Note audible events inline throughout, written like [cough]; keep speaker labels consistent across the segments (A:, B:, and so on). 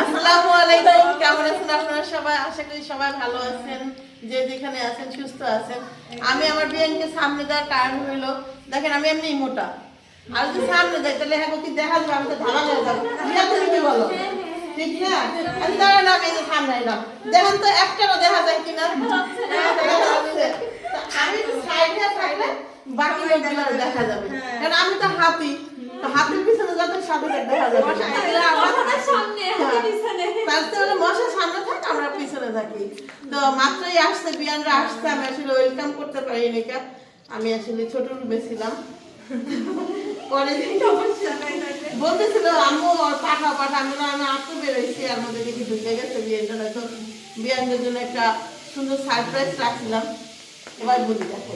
A: আসসালামু আলাইকুম কেমন আছেন আপনারা সবাই? আশা করি সবাই ভালো আছেন যে যেখানে আছেন সুস্থ আছেন। আমি আমার বিয়ানকে সামনে দেওয়ার কারণ হইল দেখেন আমি এমনি মোটা। আর যদি সামনে দেয় তাহলে হ্যাঁ কি দেখা যাবে আমি তো ধারা হয়ে যাব? তুমি বলো? ঠিক না আমি দাঁড়ান আমি এই সামনে এলাম দেখেন তো একটারও দেখা যায় কিনা? হ্যাঁ, আমি সাইডে থাকলে বাকি লোকগুলো দেখা যাবে। কারণ আমি তো হাতি। তো হাতির পিছনে যত দেখা যাবে। তার তো সামনে থাক আমরা পিছনে থাকি। তো মাত্রই আসছে বিয়ানরা আসছে আমি আসলে ওয়েলকাম করতে পারি নাকি আমি আসলে ছোট রুমে ছিলাম। পরে বলতেছিল আম্মু পাঠা পাঠা আমি আমি আপনি বেরোইছি আর মধ্যে দেখি ঢুকে গেছে বিয়ানটা তো বিয়ানদের জন্য একটা সুন্দর সারপ্রাইজ রাখছিলাম। এবার বলি দেখো।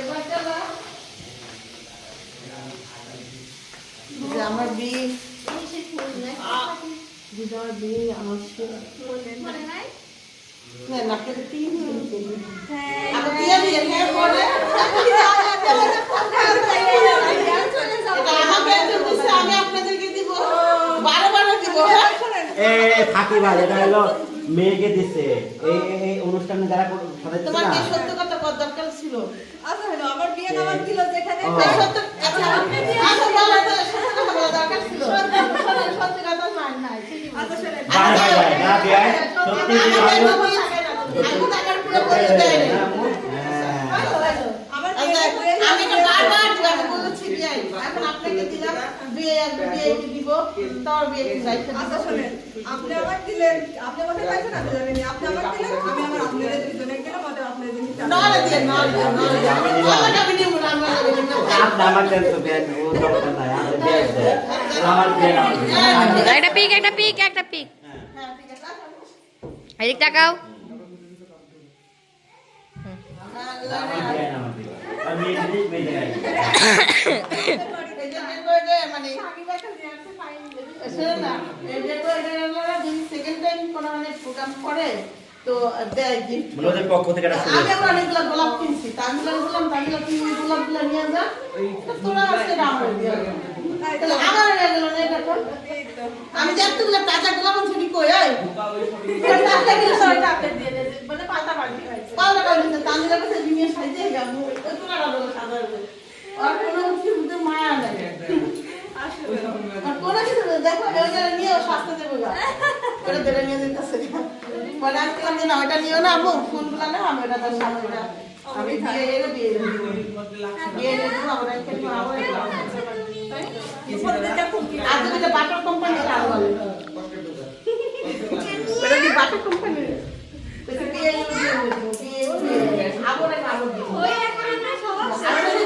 A: এবার চলো যে আমার বিয়ে দিদি আমার বিয়ে আমার ছেলে হ্যাঁ নাকে তিন দিন ছিল। আমি দিয়ে দিয়ে হ্যাঁ বলে এটা আমাকে চলতেছে, আমি আপনাদেরকে দিব। বারো বারো দিব হ্যাঁ?
B: থাকি ভাই এটা হলো মেয়েকে দিছে। এই এই- অনুষ্ঠানে যারা
A: তোমার
B: না?
A: কি সত্য কথা কর দরকার ছিল?
C: আচ্ছা আমার বিয়ে আমার যেখানে
A: সত্য দরকার ছিল সত্যি কথা নয় নাই ঠিকই বলেছ।
B: ভাই ভাই ভাই না বিয়াই সত্যি যে ভালো
A: আমি টাকার পুরো বলে দেয় না।
B: হ্যাঁ
C: আমার
A: আচ্ছা, আমি তো বারবার জিজ্ঞাসা বলেছি বিয়ে এখন আপনাকে দিলাম বিয়ে বিয়ে দিব তোর বিয়ে কি
C: আচ্ছা শোনেন আপনি আমার দিলেন আপনি আমাকে পাইছেন আপনি আমার দিলেন আমি আমার আপনাদের দুজনে দিলাম আমাদের আপনাদের
A: না
D: একটা পিক একটা পিক একটা পিক
A: হ্যাঁ
D: এদিক তাকাও
A: মানে সেকেন্ড টাইম কোনো মানে প্রোগ্রাম করে তো দেয় গিফট
B: মানে ওদের পক্ষ থেকে একটা
A: আমি আবার অনেকগুলো গোলাপ কিনছি। বললাম তামিলা তুমি ওই গোলাপগুলো নিয়ে যা। তোরা আজকে দাম করে দিয়ে আসবে। তাহলে আমার হয়ে গেল না এটা তো? আমি যে এতগুলো তাজা গোলাপ আনছি নি কই [laughs] ওই ওই টাকা সবাই টাকা দিয়ে দে মানে পাতা বাড়ি খাইছে পাতা বাড়ি দিতে তামিলা কাছে নিয়ে গেল ওই তোরা আর কোনো কিছুর মধ্যে মায়া নাই। আর কোনো কিছু দেখো নিয়েও সস্তা দেবো [laughs] ওটা ধরে নিয়ে যেতেছে। বলে ওটা নিও না আম্মু ফুলগুলো না আমি ওটা তার সামনে ওটা আমি দিয়ে এলে দিয়ে দেবো দিয়ে এলে দেবো আমরা একটু আবার আর যদি বাটার কোম্পানি ওটা কি বাটার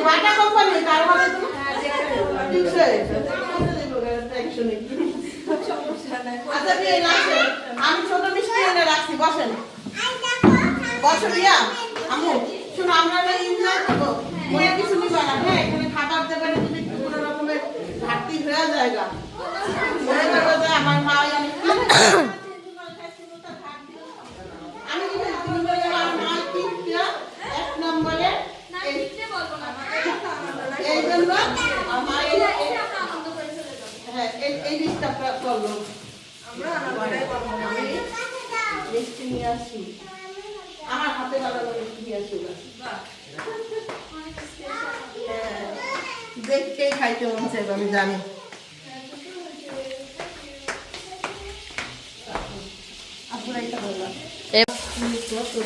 A: বাটা কোম্পানি কার ভালো তুমি আছে। নেই। আচ্ছা আমি ছোট মিষ্টি এনে রাখছি বসেন। বসো রিয়া আমু শোনো আমরা এনজয় করব। মনে কিছু নিবা না হ্যাঁ? এখানে খাবার দেবে না যদি কোনো রকমের ঘাটতি হয়ে যায় গা। মনে করব যে আমার মা অনেক হ্যাঁ এই এই জিনিসটা করল মিষ্টি নিয়ে আসি আমার হাতে বানানো মিষ্টি নিয়ে আসি দেখতেই খাইতে মন চাইবে আমি জানি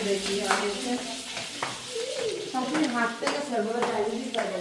A: দেখি হাঁটতে গেছে বলে ডায়াবেটিস পাবে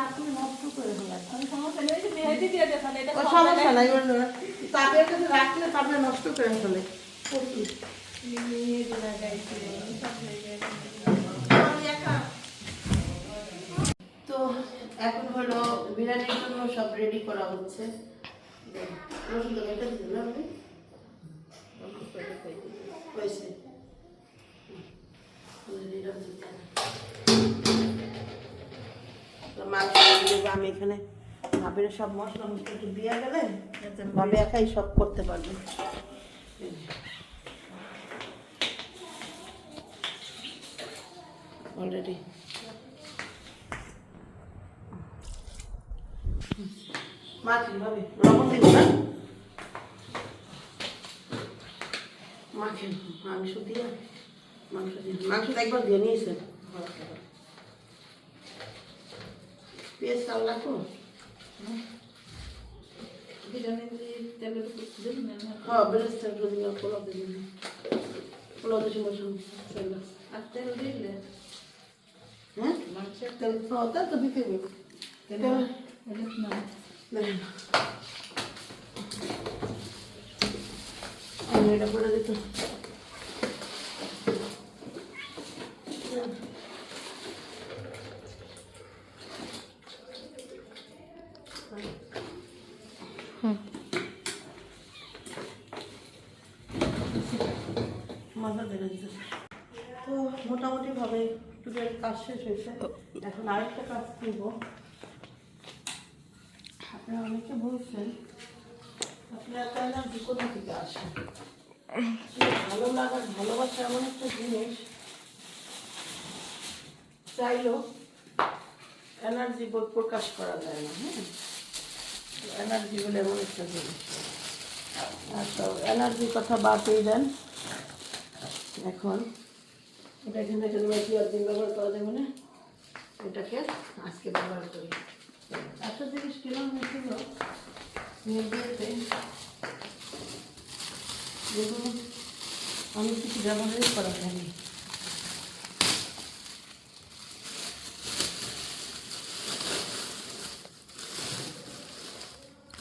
A: রাখলে নষ্ট করে ফেলে। তো এখন হলো বিরিয়ানির জন্য সব রেডি করা হচ্ছে। রসুন তো দিলেন আপনি এখানে। ভাবের সব মশলা মশলা একটু দিয়ে গেলে ভাবে একাই সব করতে পারবে। অলরেডি মাখি ভাবি? লবণ দিব না? মাংস দিয়ে মাংস দিয়ে। মাংসটা একবার দিয়ে নিয়েছেন পেঁয়াজ চাল রাখো হ্যাঁ বেরেস্তা তেল দিলে পোলাও দিয়ে দিন পোলাও দিয়ে বসুন তেল হ্যাঁ তেল হ্যাঁ তেল তো দিতে হবে তেল দেখেন আমি এটা করে দিত মাথা ধরে দিতে তো মোটামুটি ভাবে টুটের কাজ শেষ হয়েছে। এখন আরেকটা কাজ করব। আপনারা অনেকে বলছেন, আপনার থেকে আসে আসলে ভালো লাগার ভালোবাসা এমন একটা জিনিস চাইলেও এনার্জি প্রকাশ করা যায় না হ্যাঁ? এনার্জি বলে এমন একটা জিনিস। তো এনার্জির কথা বাদই দেন। এখন এটা এখানে যদি মেথি একদিন ব্যবহার করা যাবে না? এটাকে আজকে ব্যবহার করি। একটা জিনিস কিরম হয়েছিল নির্দিতে যেগুলো আমি কিছু ব্যবহারই করা হয়নি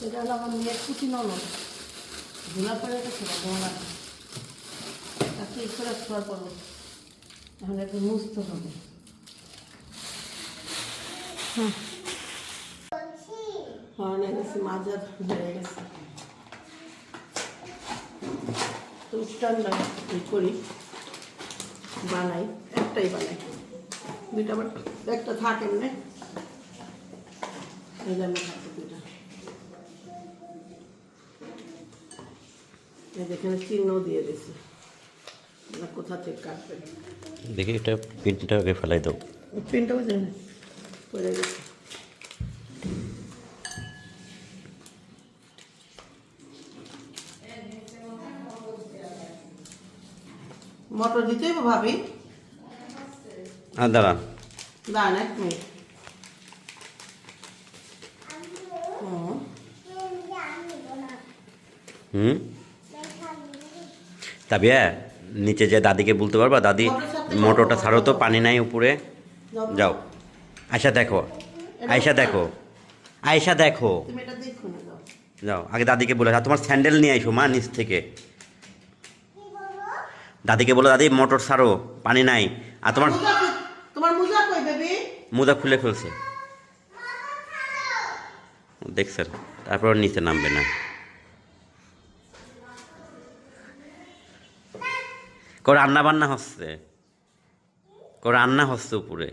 A: এটা হলো আমার মেয়ের কুচি ননদ। ধুলা পড়ে গেছে ধোলা তাকে এই করে শোয়ার পর এখন একটু মুছতে হবে। হ্যাঁ। না গেছে মাজা হয়ে গেছে। তো করি বানাই একটাই বানাই। দুইটা আবার একটা থাকে না? এই জন্য থাকে দুইটা। এখানে চিহ্ন দিয়ে দিয়েছি। না কোথা থেকে কাটবেন
B: দেখি এটা পিনটা আগে ফেলাই দাও।
A: প্রিন্টও যায় না পড়ে গেছে। মটর দিতে ভাবি?
B: আর দাঁড়ান।
A: দাঁড়ান এক মিনিট। হুম?
B: তাবিয়া? নিচে যে দাদিকে বলতে পারবা দাদি মোটরটা ছাড়ো তো পানি নাই উপরে। যাও। আয়সা দেখো। আয়সা দেখো। আয়সা দেখো।
A: যাও।
B: আগে দাদিকে বলে তোমার স্যান্ডেল নিয়ে আইসো মা নিচ থেকে। দাদিকে বলো দাদি মোটর ছাড়ো পানি নাই। আর তোমার
A: মুজা কই- তোমার মুজা কই বেবি?
B: মোজা খুলে ফেলছে দেখছেন তারপর নিচে নামবে না। কো রান্না বান্না হচ্ছে। কো রান্না হচ্ছে উপরে।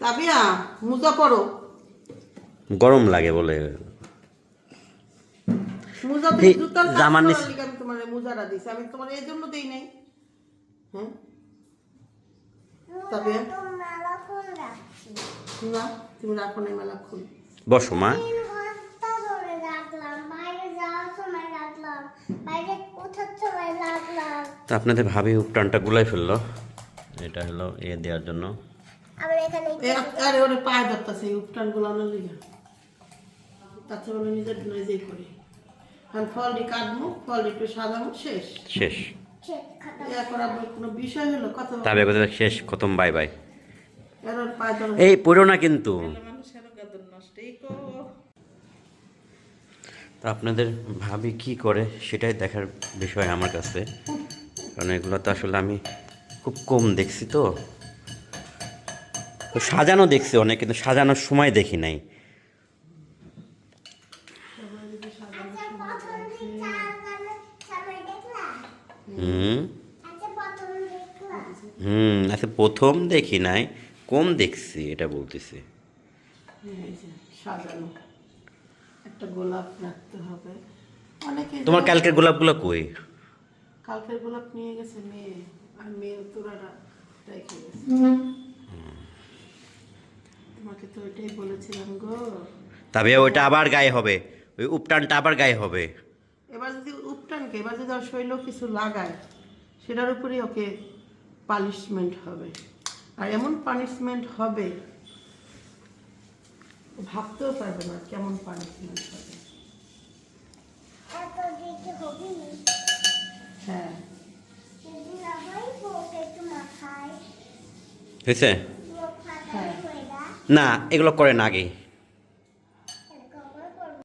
A: তাবিয়া মুজা পড়ো।
B: গরম লাগে বলে।
A: মুজা তো জুতার আমি তোমার মুজাটা দিছি। আমি তোমার এই জন্য দেই নাই। হ্যাঁ? তাবিয়া? না তুমি রাখো নাই মেলা খুল
B: বসো মা। তো আপনাদের ভাবি উপটানটা গুলাই ফেলল। এটা হলো এ দেওয়ার জন্য।
A: আরে ওরে পায়ে ধরতেছে এই উপটান গুলানোর লিগে। তাতে বলে নিজের নিজেই করি। ফলটি কাটবো ফলটি একটু শেষ।
B: শেষ। তবে শেষ খতম বাই বাই। এই পড়ো না কিন্তু। আপনাদের ভাবি কি করে সেটাই দেখার বিষয় আমার কাছে। কারণ এগুলো তো আসলে আমি খুব কম দেখছি তো। তো সাজানো দেখছি অনেক, কিন্তু সাজানোর সময় দেখি নাই। হুম। হুম আচ্ছা প্রথম দেখি নাই, কম দেখছি এটা বলতেছি।
A: সাজানো। একটা গোলাপ রাখতে হবে। অনেকে
B: তোমার কালকের গোলাপগুলো কই?
A: কালকের গোলাপ নিয়ে গেছে মেয়ে আর মেয়ে তোরাটা রেখে গেছে। তোমাকে তো ওইটাই বলেছিলাম গো।
B: তবে ওইটা আবার গায়ে হবে। ওই উপটানটা আবার গায়ে হবে।
A: এবার যদি উপটানকে এবার যদি ওর শৈল কিছু লাগায় সেটার উপরেই ওকে পানিশমেন্ট হবে। আর এমন পানিশমেন্ট হবে ভাবতেও পারবে না কেমন পানিশমেন্ট হবে
E: নি।
A: হ্যাঁ।
E: না হয়
B: হয়েছে?
E: হয়ে।
B: না এগুলো
E: করে করব।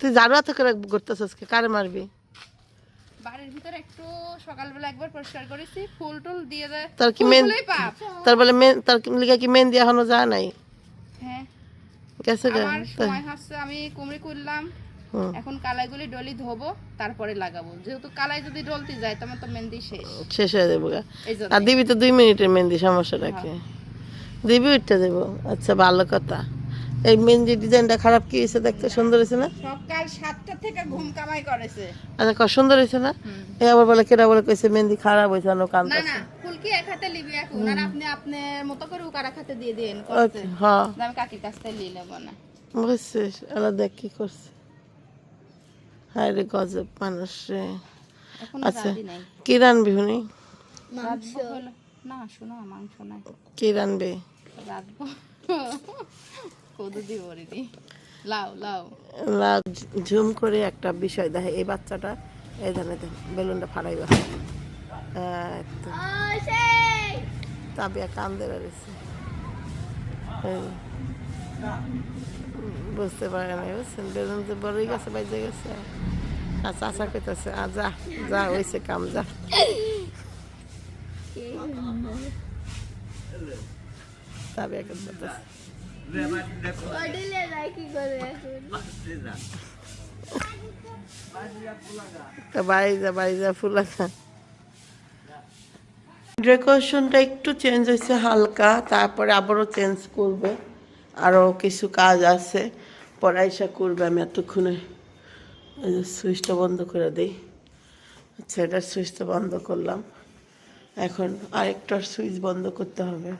A: তুই জারু হাতে করে করতেছিস কারে মারবি?
D: বাড়ির ভিতরে একটু সকালবেলা একবার পরিষ্কার করেছি ফুল টুল দিয়ে দেয়।
A: তার কি মেন তার বলে মেন তার লিগা কি মেন দিয়া এখনও যায় নাই? গেছে
D: আমার সময় হচ্ছে আমি কুমড়ি করলাম
A: হুম।
D: এখন কালাইগুলি ডলি ধোবো তারপরে লাগাবো। যেহেতু কালাই যদি ডলতে যায় তোমার তো মেহেন্দি শেষ।
A: শেষ হয়ে যাব আর দিবি তো দুই মিনিটের মেহেন্দি সমস্যা রাখে দিবি উঠতে দেবো। আচ্ছা ভালো কথা। এই মেহেন্দি ডিজাইনটা খারাপ কি হয়েছে দেখতে সুন্দর হয়েছে না?
D: সকাল সাতটা থেকে ঘুম কামাই করেছে।
A: আচ্ছা ক সুন্দর হয়েছে না? এই আবার বলে কেটা বলে কইছে মেহেন্দি খারাপ হয়েছে না কান
D: না না ফুল কি এক হাতে লিবি এখন আর আপনি আপনার মতো করে উকার হাতে দিয়ে দিন
A: হ্যাঁ।
D: আমি কাকির কাছ থেকে নিয়ে নেব না।
A: বুঝছিস আলা দেখ কি করছে। হায় রে গজব মানুষ রে। আচ্ছা কি রানবি হুনি?
D: হলো না শোনো মাংস নাই।
A: কি রানবি
D: রাতবো কদু দিব রিদি লাও লাও।
A: না ঝুম করে একটা বিষয় দেখে এই বাচ্চাটা এই ধরনের বেলুনটা ফাড়াইবা। এই তো। তাবিয়া কান্দে রয়েছে। বুঝতে পারে না বুঝছেন? বেলুন তো বড়ই গেছে বাইজে গেছে। আর চাষা কইতেছে আ যা যা হয়েছে কাম যা। তাবিয়া করতেছে আছে। ডেকোরেশনটা একটু চেঞ্জ হয়েছে হালকা, তারপরে আবারও চেঞ্জ করবে। আরও কিছু কাজ আছে পড়াইসা করবে আমি এতক্ষণে। সুইচটা বন্ধ করে দিই। আচ্ছা এটার সুইচটা বন্ধ করলাম। এখন আরেকটার সুইচ বন্ধ করতে হবে।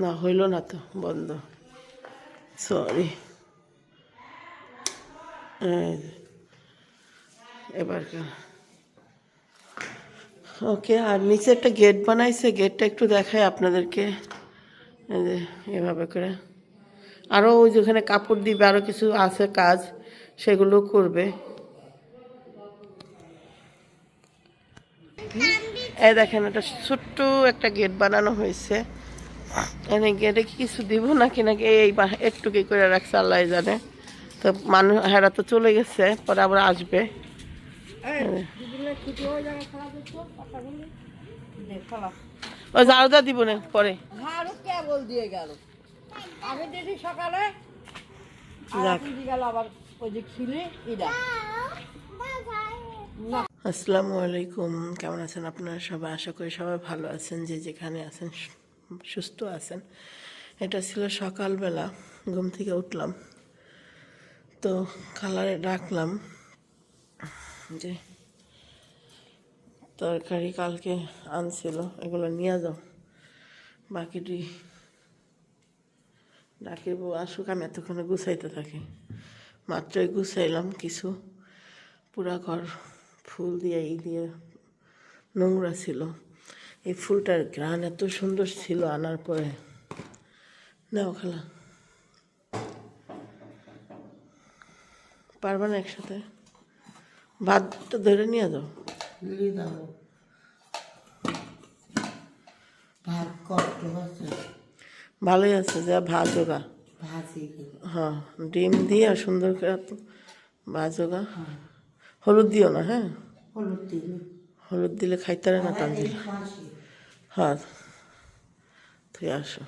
A: না, হইল না তো, বন্ধ। সরি এবার ওকে, আর নিচে একটা গেট বানাইছে গেটটা একটু দেখায় আপনাদেরকে। এভাবে করে। আরও ওই যেখানে কাপড় দিবে আরও কিছু আছে কাজ, সেগুলো করবে। এই দেখেন, একটা ছোট্ট একটা গেট বানানো হয়েছে। এনে গেটে কি কিছু দিব নাকি নাকি এই একটু কি করে রাখছে আল্লাহ জানে। তো মানুষ হেরা তো চলে গেছে পরে আবার আসবে। ও ঝাড়ুদা দিব না পরে।
C: দিয়ে গেল। আমি দেখি সকালে আবার ওই যে ইডা।
A: আসসালামু আলাইকুম কেমন আছেন আপনারা সবাই? আশা করি সবাই ভালো আছেন যে যেখানে আছেন। সুস্থ আছেন। এটা ছিল সকালবেলা, ঘুম থেকে উঠলাম। তো খালারে ডাকলাম যে তরকারি কালকে আনছিল, এগুলো নিয়ে যাও। বাকিটি ডাকির বউ আসুক, আমি এতক্ষণে গুছাইতে থাকি। মাত্রই গুছাইলাম কিছু পুরা ঘর ফুল দিয়ে, ই দিয়ে নোংরা ছিল। এই ফুলটার গ্রান এত সুন্দর ছিল আনার পরে। নাও খালা। পারবা না একসাথে? ভাতটা ধরে নিয়ে যাও।
F: ভাত কষ্ট আছে
A: ভালোই আছে যা ভাত
F: ভাজি
A: হ্যাঁ ডিম দিয়ে সুন্দর করে তো ভাজোগা হলুদ দিও না হ্যাঁ?
F: হলুদ দিলে
A: খাইতে না তান দিলে
F: মাসি
A: হ্যাঁ তুই আসো।